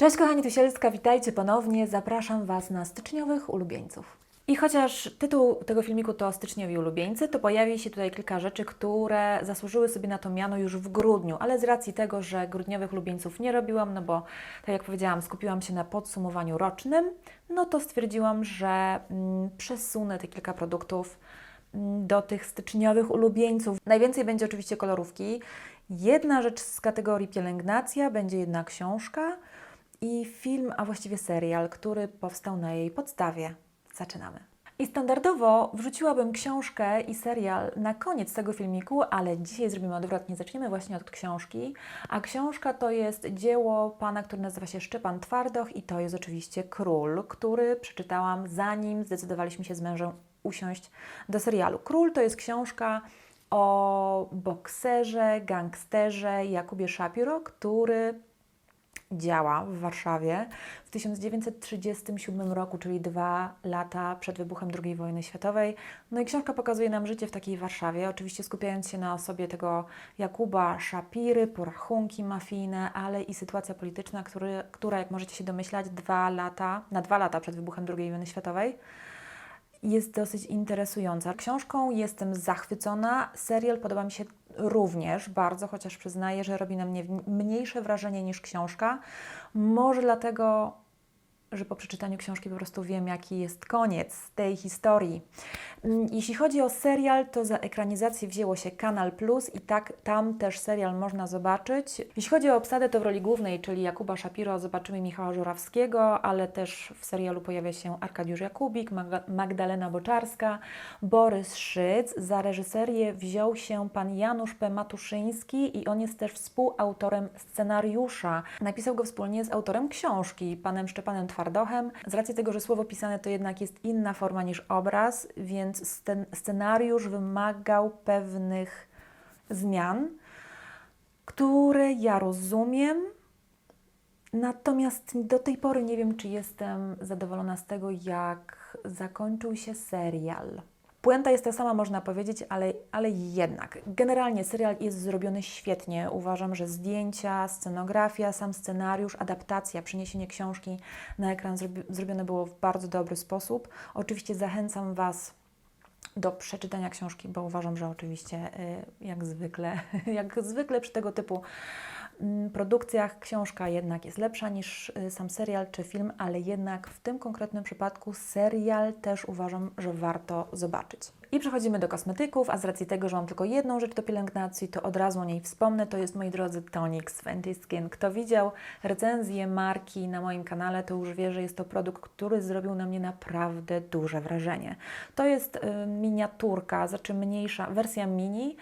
Cześć kochani, tu Sielska, witajcie ponownie. Zapraszam Was na styczniowych ulubieńców. I chociaż tytuł tego filmiku to Styczniowi ulubieńcy, to pojawi się tutaj kilka rzeczy, które zasłużyły sobie na to miano już w grudniu, ale z racji tego, że grudniowych ulubieńców nie robiłam, no bo tak jak powiedziałam, skupiłam się na podsumowaniu rocznym, no to stwierdziłam, że mm, przesunę te kilka produktów mm, do tych styczniowych ulubieńców. Najwięcej będzie oczywiście kolorówki. Jedna rzecz z kategorii pielęgnacja, będzie jedna książka i film, a właściwie serial, który powstał na jej podstawie. Zaczynamy. I standardowo wrzuciłabym książkę i serial na koniec tego filmiku, ale dzisiaj zrobimy odwrotnie. Zaczniemy właśnie od książki. A książka to jest dzieło pana, który nazywa się Szczepan Twardoch i to jest oczywiście Król, który przeczytałam zanim zdecydowaliśmy się z mężem usiąść do serialu. Król to jest książka o bokserze, gangsterze Jakubie Szapiro, który działa w Warszawie w 1937 roku, czyli dwa lata przed wybuchem II wojny światowej. No i książka pokazuje nam życie w takiej Warszawie, oczywiście skupiając się na osobie tego Jakuba Szapiry, porachunki mafijne, ale i sytuacja polityczna, który, która, jak możecie się domyślać, dwa lata, na dwa lata przed wybuchem II wojny światowej jest dosyć interesująca. Książką jestem zachwycona, serial podoba mi się również bardzo, chociaż przyznaję, że robi na mnie mniejsze wrażenie niż książka. Może dlatego, że po przeczytaniu książki po prostu wiem, jaki jest koniec tej historii. Mm, Jeśli chodzi o serial, to za ekranizację wzięło się Kanal Plus i tak tam też serial można zobaczyć. Jeśli chodzi o obsadę, to w roli głównej, czyli Jakuba Szapiro, zobaczymy Michała Żurawskiego, ale też w serialu pojawia się Arkadiusz Jakubik, Mag- Magdalena Boczarska, Borys Szyc. Za reżyserię wziął się pan Janusz P. Matuszyński i on jest też współautorem scenariusza. Napisał go wspólnie z autorem książki, panem Szczepanem Z racji tego, że słowo pisane to jednak jest inna forma niż obraz, więc scen- scenariusz wymagał pewnych zmian, które ja rozumiem. Natomiast do tej pory nie wiem, czy jestem zadowolona z tego, jak zakończył się serial. Puenta jest ta sama, można powiedzieć, ale, ale jednak. Generalnie serial jest zrobiony świetnie. Uważam, że zdjęcia, scenografia, sam scenariusz, adaptacja, przeniesienie książki na ekran zrobi, zrobione było w bardzo dobry sposób. Oczywiście zachęcam Was do przeczytania książki, bo uważam, że oczywiście y, jak zwykle, jak zwykle przy tego typu produkcjach książka jednak jest lepsza niż y, sam serial czy film, ale jednak w tym konkretnym przypadku serial też uważam, że warto zobaczyć. I przechodzimy do kosmetyków, a z racji tego, że mam tylko jedną rzecz do pielęgnacji, to od razu o niej wspomnę. To jest, moi drodzy, Tonic z Fenty Skin. Kto widział recenzję marki na moim kanale, to już wie, że jest to produkt, który zrobił na mnie naprawdę duże wrażenie. To jest y, miniaturka, znaczy mniejsza, wersja mini,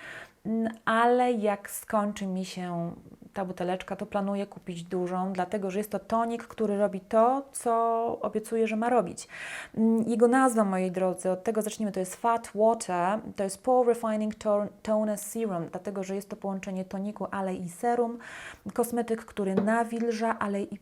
mm, ale jak skończy mi się ta buteleczka, to planuję kupić dużą, dlatego że jest to tonik, który robi to, co obiecuje, że ma robić. Mm, Jego nazwa, moi drodzy, od tego zacznijmy, to jest Fat Water, to jest Pore Refining Tone- Toner Serum, dlatego że jest to połączenie toniku, ale i serum. Kosmetyk, który nawilża, ale i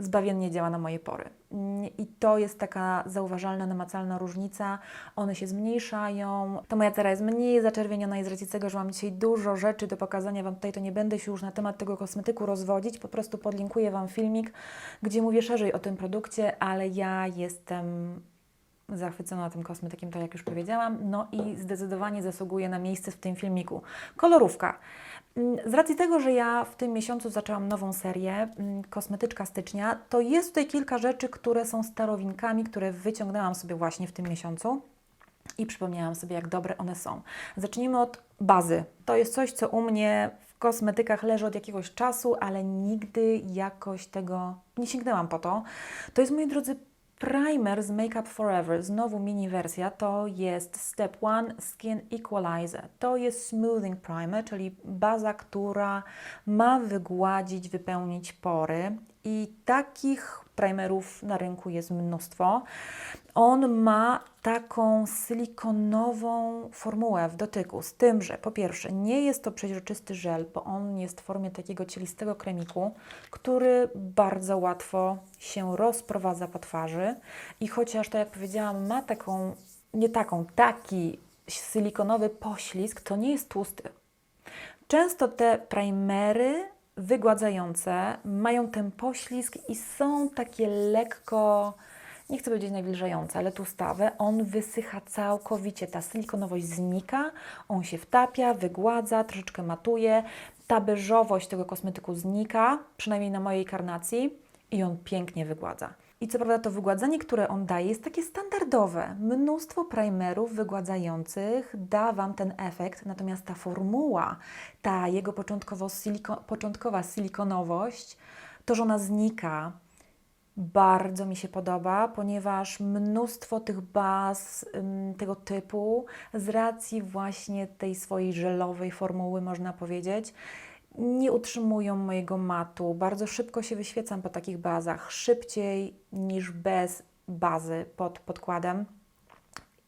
zbawiennie działa na moje pory. Mm, I to jest taka zauważalna, namacalna różnica. One się zmniejszają. Ta moja cera jest mniej zaczerwieniona i z racji tego, że mam dzisiaj dużo rzeczy do pokazania Wam tutaj, to nie będę się już na temat tego kosmetyku rozwodzić. Po prostu podlinkuję Wam filmik, gdzie mówię szerzej o tym produkcie, ale ja jestem zachwycona tym kosmetykiem, tak jak już powiedziałam, no i zdecydowanie zasługuje na miejsce w tym filmiku. Kolorówka. Mm, Z racji tego, że ja w tym miesiącu zaczęłam nową serię, mm, Kosmetyczka Stycznia, to jest tutaj kilka rzeczy, które są starowinkami, które wyciągnęłam sobie właśnie w tym miesiącu i przypomniałam sobie, jak dobre one są. Zacznijmy od bazy. To jest coś, co u mnie w kosmetykach leży od jakiegoś czasu, ale nigdy jakoś tego nie sięgnęłam po to. To jest, moi drodzy, primer z Make Up Forever, znowu mini wersja, to jest Step One Skin Equalizer. To jest smoothing primer, czyli baza, która ma wygładzić, wypełnić pory i takich primerów na rynku jest mnóstwo. On ma taką silikonową formułę w dotyku, z tym, że po pierwsze nie jest to przeźroczysty żel, bo on jest w formie takiego cielistego kremiku, który bardzo łatwo się rozprowadza po twarzy i chociaż, tak jak powiedziałam, ma taką, nie taką, taki silikonowy poślizg, to nie jest tłusty. Często te primery wygładzające, mają ten poślizg i są takie lekko, nie chcę powiedzieć nawilżające, ale tłustawe. On wysycha całkowicie, ta silikonowość znika, on się wtapia, wygładza, troszeczkę matuje. Ta beżowość tego kosmetyku znika, przynajmniej na mojej karnacji, i on pięknie wygładza. I co prawda to wygładzanie, które on daje, jest takie standardowe. Mnóstwo primerów wygładzających da Wam ten efekt, natomiast ta formuła, ta jego siliko, początkowa silikonowość, to, że ona znika, bardzo mi się podoba, ponieważ mnóstwo tych baz ym, tego typu, z racji właśnie tej swojej żelowej formuły, można powiedzieć, nie utrzymują mojego matu. Bardzo szybko się wyświecam po takich bazach, szybciej niż bez bazy pod podkładem.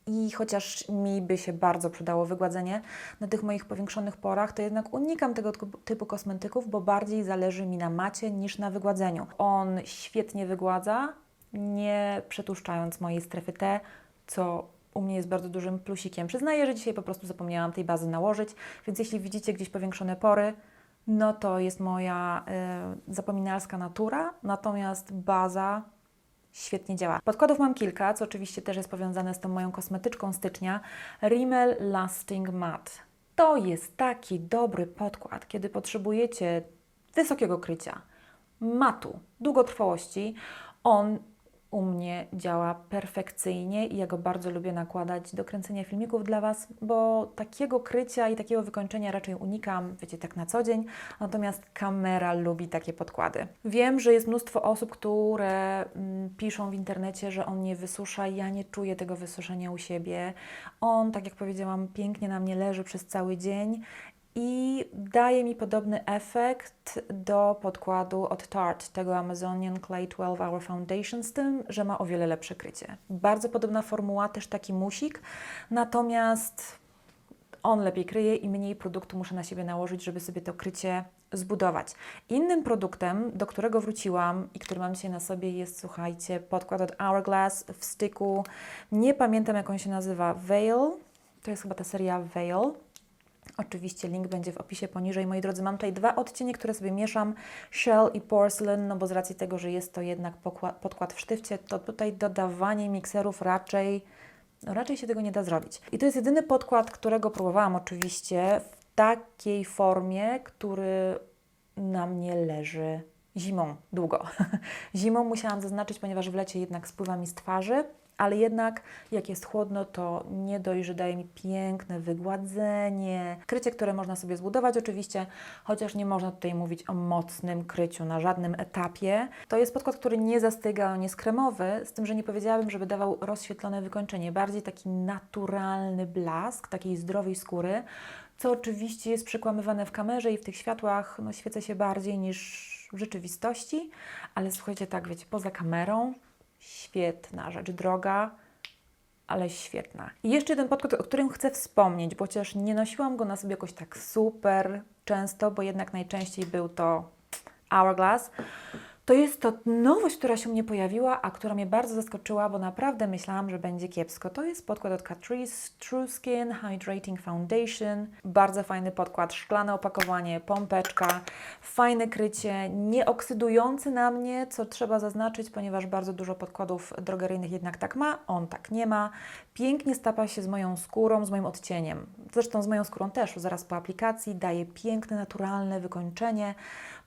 I chociaż mi by się bardzo przydało wygładzenie na tych moich powiększonych porach, to jednak unikam tego typu kosmetyków, bo bardziej zależy mi na macie niż na wygładzeniu. On świetnie wygładza, nie przetłuszczając mojej strefy T, co u mnie jest bardzo dużym plusikiem. Przyznaję, że dzisiaj po prostu zapomniałam tej bazy nałożyć, więc jeśli widzicie gdzieś powiększone pory, no to jest moja y, zapominalska natura, natomiast baza świetnie działa. Podkładów mam kilka, co oczywiście też jest powiązane z tą moją kosmetyczką stycznia. Rimmel Lasting Matte. To jest taki dobry podkład, kiedy potrzebujecie wysokiego krycia, matu, długotrwałości. On u mnie działa perfekcyjnie i ja go bardzo lubię nakładać do kręcenia filmików dla Was, bo takiego krycia i takiego wykończenia raczej unikam, wiecie, tak na co dzień, natomiast kamera lubi takie podkłady. Wiem, że jest mnóstwo osób, które mm, piszą w internecie, że on nie wysusza, ja nie czuję tego wysuszenia u siebie. On, tak jak powiedziałam, pięknie na mnie leży przez cały dzień i daje mi podobny efekt do podkładu od Tarte, tego Amazonian Clay 12 Hour Foundation, z tym, że ma o wiele lepsze krycie. Bardzo podobna formuła, też taki musik, natomiast on lepiej kryje i mniej produktu muszę na siebie nałożyć, żeby sobie to krycie zbudować. Innym produktem, do którego wróciłam i który mam dzisiaj na sobie jest, słuchajcie, podkład od Hourglass w styku, nie pamiętam jak on się nazywa, Veil, to jest chyba ta seria Veil, Oczywiście link będzie w opisie poniżej. Moi drodzy, mam tutaj dwa odcienie, które sobie mieszam, Shell i Porcelain, no bo z racji tego, że jest to jednak podkład w sztywcie, to tutaj dodawanie mikserów raczej, no raczej się tego nie da zrobić. I to jest jedyny podkład, którego próbowałam oczywiście w takiej formie, który na mnie leży zimą długo. zimą musiałam zaznaczyć, ponieważ w lecie jednak spływa mi z twarzy, ale jednak jak jest chłodno, to nie dość, że daje mi piękne wygładzenie, krycie, które można sobie zbudować oczywiście, chociaż nie można tutaj mówić o mocnym kryciu na żadnym etapie. To jest podkład, który nie zastyga, on jest kremowy, z tym, że nie powiedziałabym, żeby dawał rozświetlone wykończenie, bardziej taki naturalny blask takiej zdrowej skóry, co oczywiście jest przekłamywane w kamerze i w tych światłach no, świecę się bardziej niż w rzeczywistości, ale słuchajcie, tak wiecie, poza kamerą świetna rzecz, droga, ale świetna. I jeszcze jeden podkład, o którym chcę wspomnieć, bo chociaż nie nosiłam go na sobie jakoś tak super często, bo jednak najczęściej był to Hourglass. To jest to nowość, która się mnie pojawiła, a która mnie bardzo zaskoczyła, bo naprawdę myślałam, że będzie kiepsko. To jest podkład od Catrice True Skin Hydrating Foundation. Bardzo fajny podkład, szklane opakowanie, pompeczka, fajne krycie, nieoksydujący na mnie, co trzeba zaznaczyć, ponieważ bardzo dużo podkładów drogeryjnych jednak tak ma, on tak nie ma. Pięknie stapa się z moją skórą, z moim odcieniem. Zresztą z moją skórą też, zaraz po aplikacji daje piękne, naturalne wykończenie.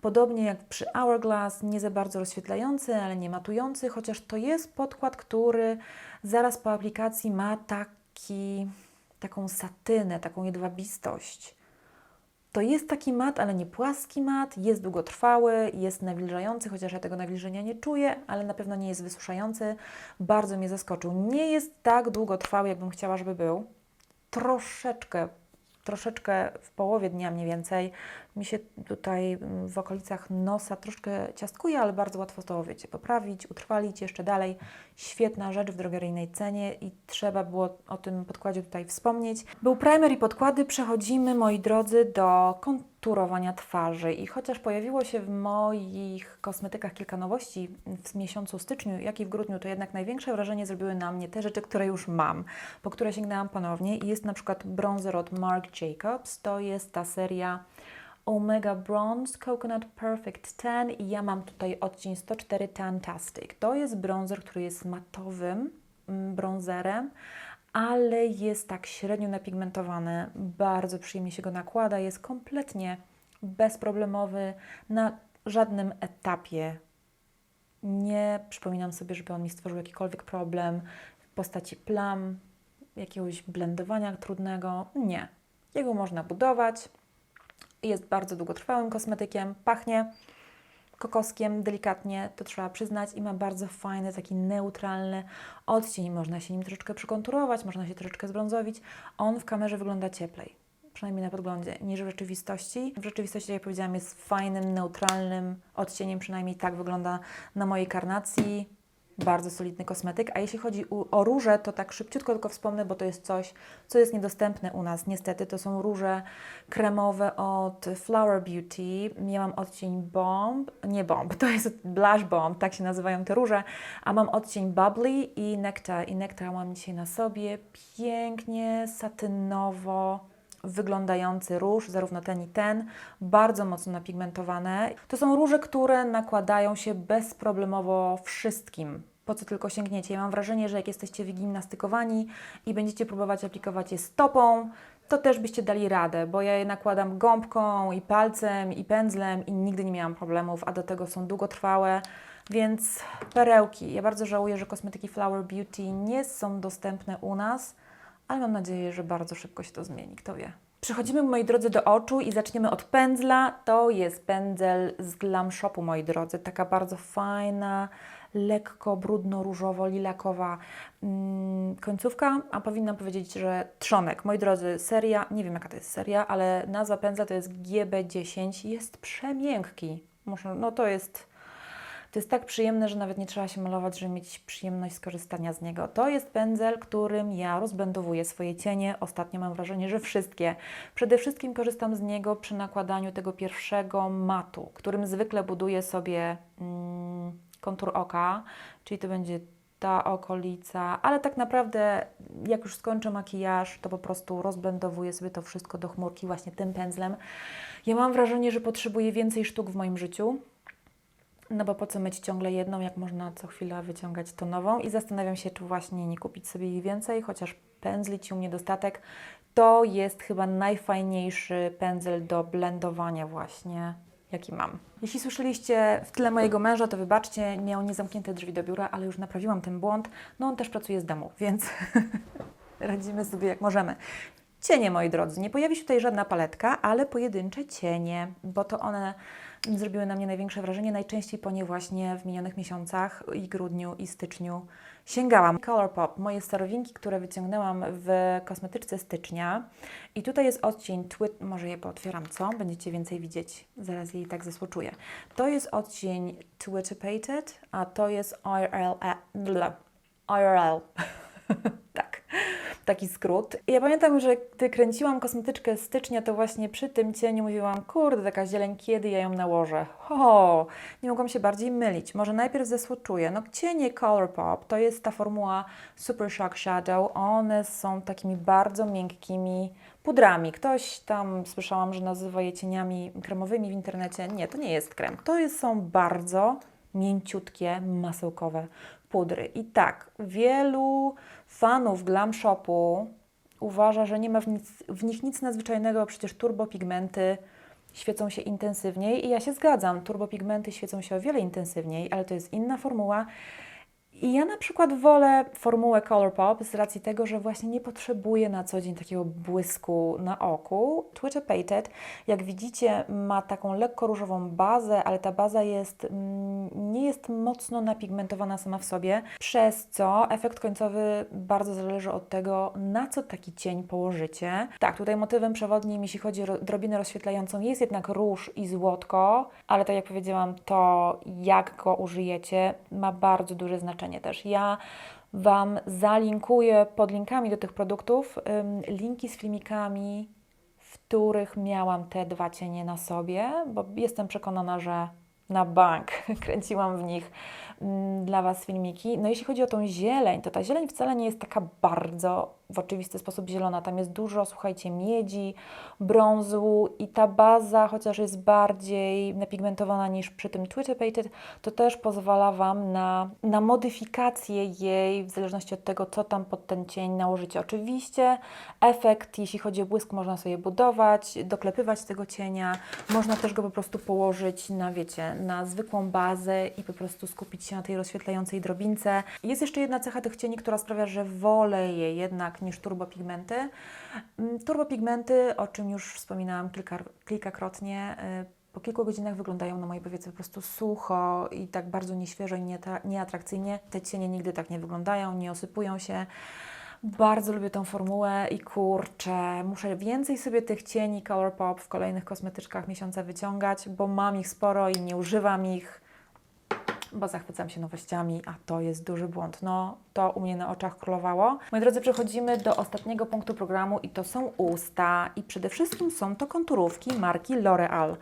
Podobnie jak przy Hourglass, nie za bardzo rozświetlający, ale nie matujący, chociaż to jest podkład, który zaraz po aplikacji ma taki, taką satynę, taką jedwabistość. To jest taki mat, ale nie płaski mat, jest długotrwały, jest nawilżający, chociaż ja tego nawilżenia nie czuję, ale na pewno nie jest wysuszający. Bardzo mnie zaskoczył. Nie jest tak długotrwały, jakbym chciała, żeby był. Troszeczkę troszeczkę w połowie dnia mniej więcej mi się tutaj mm, w okolicach nosa troszkę ciastkuje, ale bardzo łatwo to, wiecie, poprawić, utrwalić jeszcze dalej. Świetna rzecz w drogeryjnej cenie i trzeba było o tym podkładzie tutaj wspomnieć. Był primer i podkłady, przechodzimy, moi drodzy, do konturowania twarzy i chociaż pojawiło się w moich kosmetykach kilka nowości w miesiącu styczniu, jak i w grudniu, to jednak największe wrażenie zrobiły na mnie te rzeczy, które już mam, po które sięgnęłam ponownie i jest na przykład bronzer od Marc Jacobs, to jest ta seria Omega Bronze Coconut Perfect Tan i ja mam tutaj odcień 104 Tantastic. To jest bronzer, który jest matowym mm, bronzerem, ale jest tak średnio napigmentowany. Bardzo przyjemnie się go nakłada, jest kompletnie bezproblemowy na żadnym etapie. Nie przypominam sobie, żeby on mi stworzył jakikolwiek problem w postaci plam, jakiegoś blendowania trudnego. Nie. Jego można budować. Jest bardzo długotrwałym kosmetykiem. Pachnie kokoskiem delikatnie, to trzeba przyznać, i ma bardzo fajny, taki neutralny odcień. Można się nim troszeczkę przykonturować, można się troszeczkę zbrązowić. On w kamerze wygląda cieplej, przynajmniej na podglądzie, niż w rzeczywistości. W rzeczywistości, jak powiedziałam, jest fajnym, neutralnym odcieniem, przynajmniej tak wygląda na mojej karnacji bardzo solidny kosmetyk. A jeśli chodzi o róże, to tak szybciutko tylko wspomnę, bo to jest coś, co jest niedostępne u nas. Niestety to są róże kremowe od Flower Beauty. Ja mam odcień Bomb, nie Bomb, to jest Blush Bomb, tak się nazywają te róże, a mam odcień Bubbly i Nectar. I Nectar mam dzisiaj na sobie pięknie, satynowo, wyglądający róż, zarówno ten i ten, bardzo mocno napigmentowane. To są róże, które nakładają się bezproblemowo wszystkim. Po co tylko sięgniecie. Ja mam wrażenie, że jak jesteście wygimnastykowani i będziecie próbować aplikować je stopą, to też byście dali radę, bo ja je nakładam gąbką i palcem i pędzlem i nigdy nie miałam problemów, a do tego są długotrwałe. Więc perełki. Ja bardzo żałuję, że kosmetyki Flower Beauty nie są dostępne u nas ale mam nadzieję, że bardzo szybko się to zmieni, kto wie. Przechodzimy, moi drodzy, do oczu i zaczniemy od pędzla. To jest pędzel z Glam Shopu, moi drodzy. Taka bardzo fajna, lekko brudno-różowo-lilakowa mm, końcówka, a powinnam powiedzieć, że trzonek. Moi drodzy, seria, nie wiem jaka to jest seria, ale nazwa pędzla to jest GB10. Jest przemiękki. Muszę, no to jest to jest tak przyjemne, że nawet nie trzeba się malować, żeby mieć przyjemność skorzystania z niego. To jest pędzel, którym ja rozbędowuję swoje cienie. Ostatnio mam wrażenie, że wszystkie. Przede wszystkim korzystam z niego przy nakładaniu tego pierwszego matu, którym zwykle buduję sobie mm, kontur oka, czyli to będzie ta okolica, ale tak naprawdę jak już skończę makijaż, to po prostu rozblendowuję sobie to wszystko do chmurki właśnie tym pędzlem. Ja mam wrażenie, że potrzebuję więcej sztuk w moim życiu. No bo po co mieć ciągle jedną, jak można co chwilę wyciągać to nową i zastanawiam się, czy właśnie nie kupić sobie ich więcej, chociaż pędzli Ci u mnie dostatek. To jest chyba najfajniejszy pędzel do blendowania właśnie, jaki mam. Jeśli słyszeliście w tle mojego męża, to wybaczcie, miał niezamknięte drzwi do biura, ale już naprawiłam ten błąd. No on też pracuje z domu, więc radzimy sobie jak możemy. Cienie, moi drodzy, nie pojawi się tutaj żadna paletka, ale pojedyncze cienie, bo to one zrobiły na mnie największe wrażenie. Najczęściej po nie właśnie w minionych miesiącach i grudniu i styczniu sięgałam. Colourpop, moje starowinki, które wyciągnęłam w kosmetyczce stycznia. I tutaj jest odcień Twit, może je pootwieram, co? Będziecie więcej widzieć, zaraz jej tak zasłoczuję. To jest odcień Twitterpated, a to jest IRL. IRL. tak taki skrót. I ja pamiętam, że gdy kręciłam kosmetyczkę stycznia, to właśnie przy tym cieniu mówiłam, kurde, taka zieleń, kiedy ja ją nałożę? Ho, nie mogłam się bardziej mylić. Może najpierw zesłoczuję. No cienie Colourpop to jest ta formuła Super Shock Shadow. One są takimi bardzo miękkimi pudrami. Ktoś tam słyszałam, że nazywa je cieniami kremowymi w internecie. Nie, to nie jest krem. To są bardzo mięciutkie, masełkowe pudry. I tak, wielu fanów Glam Shopu uważa, że nie ma w, nic, w nich nic nadzwyczajnego, przecież turbopigmenty świecą się intensywniej i ja się zgadzam, turbopigmenty świecą się o wiele intensywniej, ale to jest inna formuła i ja na przykład wolę formułę Colourpop z racji tego, że właśnie nie potrzebuję na co dzień takiego błysku na oku. Twitter Pated, jak widzicie, ma taką lekko różową bazę, ale ta baza jest, mm, nie jest mocno napigmentowana sama w sobie, przez co efekt końcowy bardzo zależy od tego, na co taki cień położycie. Tak, tutaj motywem przewodnim, jeśli chodzi o drobinę rozświetlającą, jest jednak róż i złotko, ale tak jak powiedziałam, to jak go użyjecie ma bardzo duże znaczenie też. Ja Wam zalinkuję pod linkami do tych produktów linki z filmikami, w których miałam te dwa cienie na sobie, bo jestem przekonana, że na bank. Kręciłam w nich dla Was filmiki. No jeśli chodzi o tą zieleń, to ta zieleń wcale nie jest taka bardzo w oczywisty sposób zielona. Tam jest dużo, słuchajcie, miedzi, brązu i ta baza, chociaż jest bardziej napigmentowana niż przy tym Twitter Painted, to też pozwala Wam na, na modyfikację jej w zależności od tego, co tam pod ten cień nałożycie. Oczywiście efekt, jeśli chodzi o błysk, można sobie budować, doklepywać tego cienia. Można też go po prostu położyć na, wiecie, na zwykłą bazę i po prostu skupić się na tej rozświetlającej drobince. Jest jeszcze jedna cecha tych cieni, która sprawia, że wolę je jednak niż turbopigmenty. Mm, Turbopigmenty, o czym już wspominałam kilka, kilkakrotnie, y, po kilku godzinach wyglądają na mojej powiece po prostu sucho i tak bardzo nieświeżo i nieatra- nieatrakcyjnie. Te cienie nigdy tak nie wyglądają, nie osypują się. Bardzo lubię tą formułę i kurczę, muszę więcej sobie tych cieni Colourpop w kolejnych kosmetyczkach miesiąca wyciągać, bo mam ich sporo i nie używam ich bo zachwycam się nowościami, a to jest duży błąd. No, to u mnie na oczach królowało. Moi drodzy, przechodzimy do ostatniego punktu programu i to są usta. I przede wszystkim są to konturówki marki L'Oreal.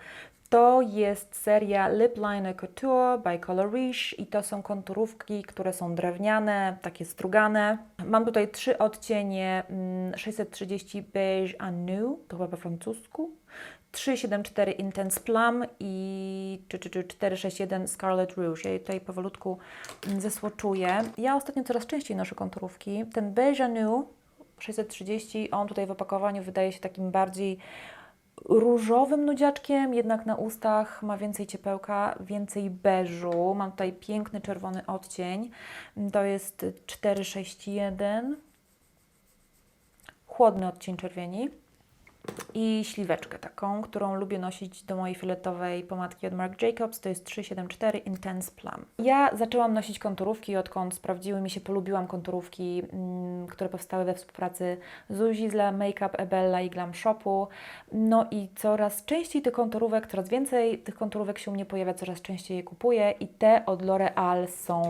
To jest seria Lip Liner Couture by Color Riche i to są konturówki, które są drewniane, takie strugane. Mam tutaj trzy odcienie mm, 630 Beige Anu, to chyba po francusku, 374 Intense Plum i czy- czy- czy 461 Scarlet Rouge. Ja je tutaj powolutku zesłoczuję. Ja ostatnio coraz częściej noszę konturówki. Ten Beige Anu 630, on tutaj w opakowaniu wydaje się takim bardziej różowym nudziaczkiem, jednak na ustach ma więcej ciepełka, więcej beżu. Mam tutaj piękny czerwony odcień. To jest 461. Chłodny odcień czerwieni i śliweczkę taką, którą lubię nosić do mojej fioletowej pomadki od Marc Jacobs, to jest 374 Intense Plum. Ja zaczęłam nosić konturówki, odkąd sprawdziły mi się, polubiłam konturówki, mm, które powstały we współpracy Zuzi z La Makeup Ebella i Glam Shopu. No i coraz częściej tych konturówek, coraz więcej tych konturówek się u mnie pojawia, coraz częściej je kupuję i te od L'Oreal są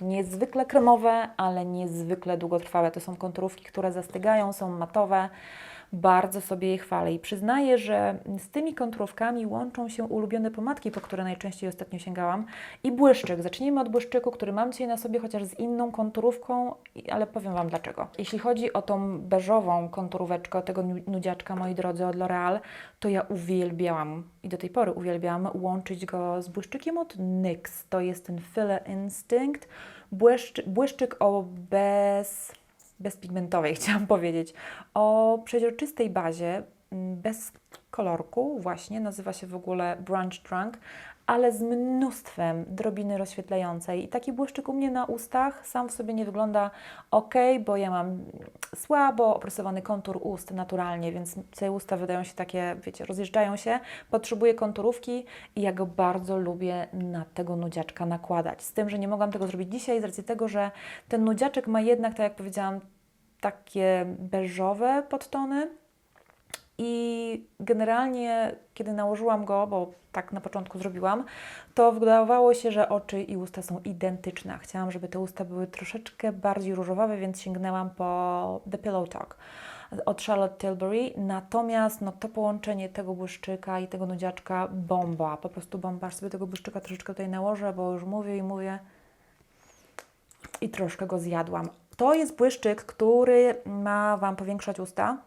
niezwykle kremowe, ale niezwykle długotrwałe. To są konturówki, które zastygają, są matowe bardzo sobie je chwalę i przyznaję, że z tymi konturówkami łączą się ulubione pomadki, po które najczęściej ostatnio sięgałam i błyszczyk. Zacznijmy od błyszczyku, który mam dzisiaj na sobie chociaż z inną konturówką, ale powiem Wam dlaczego. Jeśli chodzi o tą beżową konturóweczkę, tego nu- nudziaczka, moi drodzy, od L'Oreal, to ja uwielbiałam i do tej pory uwielbiam łączyć go z błyszczykiem od NYX. To jest ten Filler Instinct. Błyszczy, błyszczyk o bez bezpigmentowej, chciałam powiedzieć, o przeźroczystej bazie, mm, bez kolorku, właśnie, nazywa się w ogóle Brunch Drunk, ale z mnóstwem drobiny rozświetlającej. I taki błyszczyk u mnie na ustach sam w sobie nie wygląda ok, bo ja mam słabo oprysowany kontur ust naturalnie, więc te usta wydają się takie, wiecie, rozjeżdżają się. Potrzebuję konturówki i ja go bardzo lubię na tego nudziaczka nakładać. Z tym, że nie mogłam tego zrobić dzisiaj z racji tego, że ten nudziaczek ma jednak, tak jak powiedziałam, takie beżowe podtony. I generalnie, kiedy nałożyłam go, bo tak na początku zrobiłam, to wydawało się, że oczy i usta są identyczne. Chciałam, żeby te usta były troszeczkę bardziej różowe, więc sięgnęłam po The Pillow Talk od Charlotte Tilbury. Natomiast no, to połączenie tego błyszczyka i tego nudziaczka, bomba, po prostu bomba. Aż sobie tego błyszczyka troszeczkę tutaj nałożę, bo już mówię i mówię i troszkę go zjadłam. To jest błyszczyk, który ma Wam powiększać usta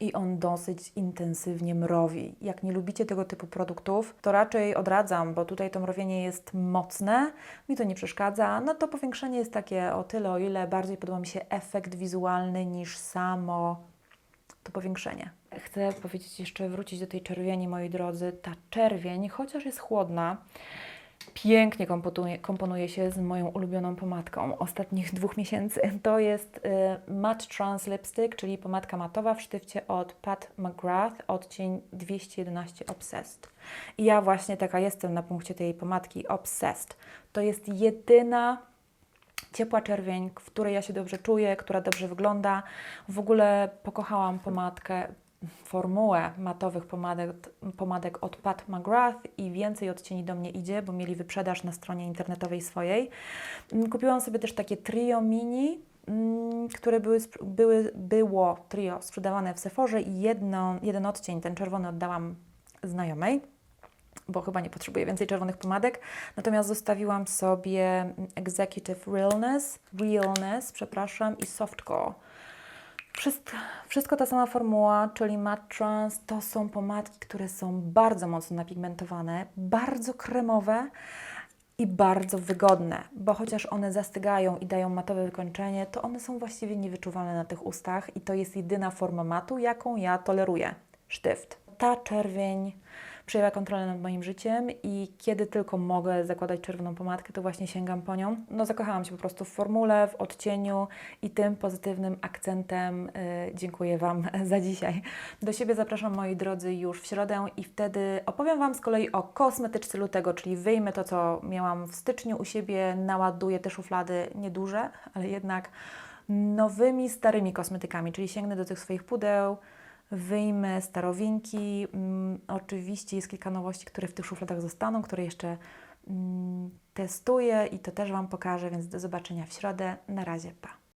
i on dosyć intensywnie mrowi. Jak nie lubicie tego typu produktów, to raczej odradzam, bo tutaj to mrowienie jest mocne, mi to nie przeszkadza. No to powiększenie jest takie o tyle, o ile bardziej podoba mi się efekt wizualny niż samo to powiększenie. Chcę powiedzieć jeszcze, wrócić do tej czerwieni, moi drodzy. Ta czerwień, chociaż jest chłodna, pięknie komponuje, komponuje się z moją ulubioną pomadką ostatnich dwóch miesięcy. To jest y, Matte Trans Lipstick, czyli pomadka matowa w sztywcie od Pat McGrath, odcień 211 Obsessed. I ja właśnie taka jestem na punkcie tej pomadki Obsessed. To jest jedyna ciepła czerwień, w której ja się dobrze czuję, która dobrze wygląda. W ogóle pokochałam pomadkę, formułę matowych pomadek, pomadek od Pat McGrath i więcej odcieni do mnie idzie, bo mieli wyprzedaż na stronie internetowej swojej. Mm, Kupiłam sobie też takie trio mini, mm, które były, były, było trio sprzedawane w Sephorze i jedno, jeden odcień, ten czerwony oddałam znajomej. bo chyba nie potrzebuję więcej czerwonych pomadek. Natomiast zostawiłam sobie Executive Realness, Realness, przepraszam, i Softcore. Wszystko, ta sama formuła, czyli Matte Trans, to są pomadki, które są bardzo mocno napigmentowane, bardzo kremowe i bardzo wygodne, bo chociaż one zastygają i dają matowe wykończenie, to one są właściwie niewyczuwalne na tych ustach i to jest jedyna forma matu, jaką ja toleruję. Sztyft. Ta czerwień przejęła kontrolę nad moim życiem i kiedy tylko mogę zakładać czerwoną pomadkę, to właśnie sięgam po nią. No zakochałam się po prostu w formule, w odcieniu i tym pozytywnym akcentem y, dziękuję Wam za dzisiaj. Do siebie zapraszam moi drodzy już w środę i wtedy opowiem Wam z kolei o kosmetyczce lutego, czyli wyjmę to, co miałam w styczniu u siebie, naładuję te szuflady nieduże, ale jednak nowymi, starymi kosmetykami, czyli sięgnę do tych swoich pudeł, wyjmę starowinki. Mm, oczywiście jest kilka nowości, które w tych szufladach zostaną, które jeszcze mm, testuję i to też Wam pokażę, więc do zobaczenia w środę. Na razie, pa!